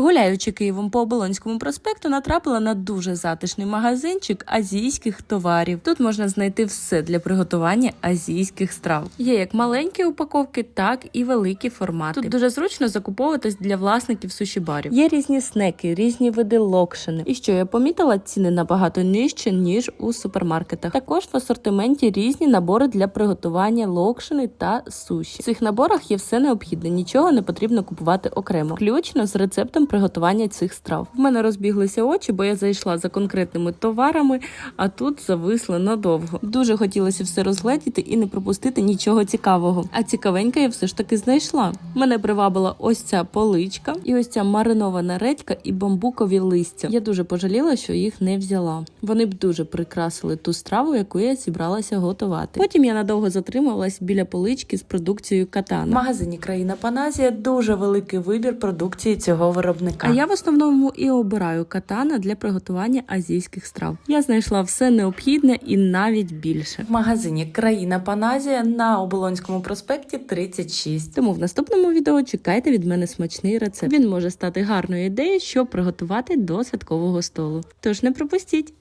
Гуляючи Києвом по Оболонському проспекту, натрапила на дуже затишний магазинчик азійських товарів. Тут можна знайти все для приготування азійських страв. Є як маленькі упаковки, так і великі формати. Тут дуже зручно закуповуватись для власників суші-барів. Є різні снеки, різні види локшини. І що я помітила, ціни набагато нижче ніж у супермаркетах. Також в асортименті різні набори для приготування локшини та суші. В цих наборах є все необхідне, нічого не потрібно купувати окремо, включно з рецептом приготування цих страв. В мене розбіглися очі, бо я зайшла за конкретними товарами, а тут зависли надовго. Дуже хотілося все розгледіти і не пропустити нічого цікавого. А цікавеньке я все ж таки знайшла. Мене привабила ось ця поличка, і ось ця маринована редька і бамбукові листя. Я дуже пожаліла, що їх не взяла. Вони б дуже прикрасили ту страву, яку я зібралася готувати. Потім я надовго затрималась біля полички з продукцією катана. В магазині країна Паназія дуже великий вибір продукції цього виробника. А я в основному і обираю катана для приготування азійських страв. Я знайшла все необхідне і навіть більше. В магазині країна Паназія на Оболонському проспекті 36. Тому в наступному відео чекайте від мене смачний рецепт. Він може стати гарною ідеєю, щоб приготувати до святкового столу. Тож не пропустіть.